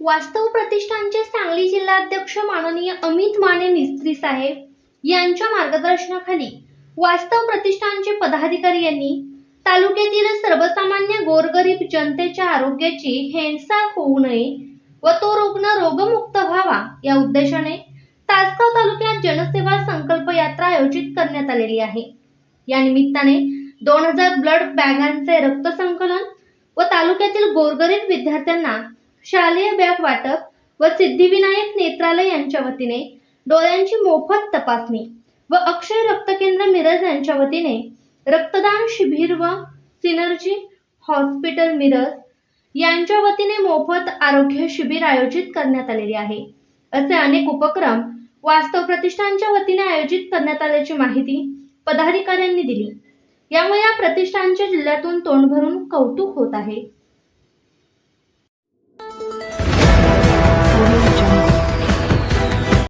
वास्तव प्रतिष्ठानचे सांगली जिल्हाध्यक्ष माननीय अमित माने मिस्त्री साहेब यांच्या मार्गदर्शनाखाली वास्तव प्रतिष्ठानचे पदाधिकारी यांनी तालुक्यातील सर्वसामान्य गोरगरीब जनतेच्या आरोग्याची हेळसाळ होऊ नये व तो रुग्ण रोगमुक्त व्हावा या उद्देशाने तासगाव तालुक्यात जनसेवा संकल्प यात्रा आयोजित करण्यात आलेली आहे. या निमित्ताने दोन हजार ब्लड बॅगांचे रक्त संकलन व तालुक्यातील गोरगरीब विद्यार्थ्यांना शालेय बॅग वाटप व सिद्धिविनायक नेत्रालय यांच्या वतीने डोळ्यांची मोफत तपासणी व अक्षय रक्त केंद्र मिरज यांच्या वतीने रक्तदान शिबिर व सिनर्जी हॉस्पिटल मिरज यांच्या वतीने मोफत आरोग्य शिबिर आयोजित करण्यात आलेले आहे. असे अनेक उपक्रम वास्तव प्रतिष्ठानच्या वतीने आयोजित करण्यात आल्याची माहिती पदाधिकाऱ्यांनी दिली. यामुळे या प्रतिष्ठानच्या जिल्ह्यातून तोंड भरून कौतुक होत आहे.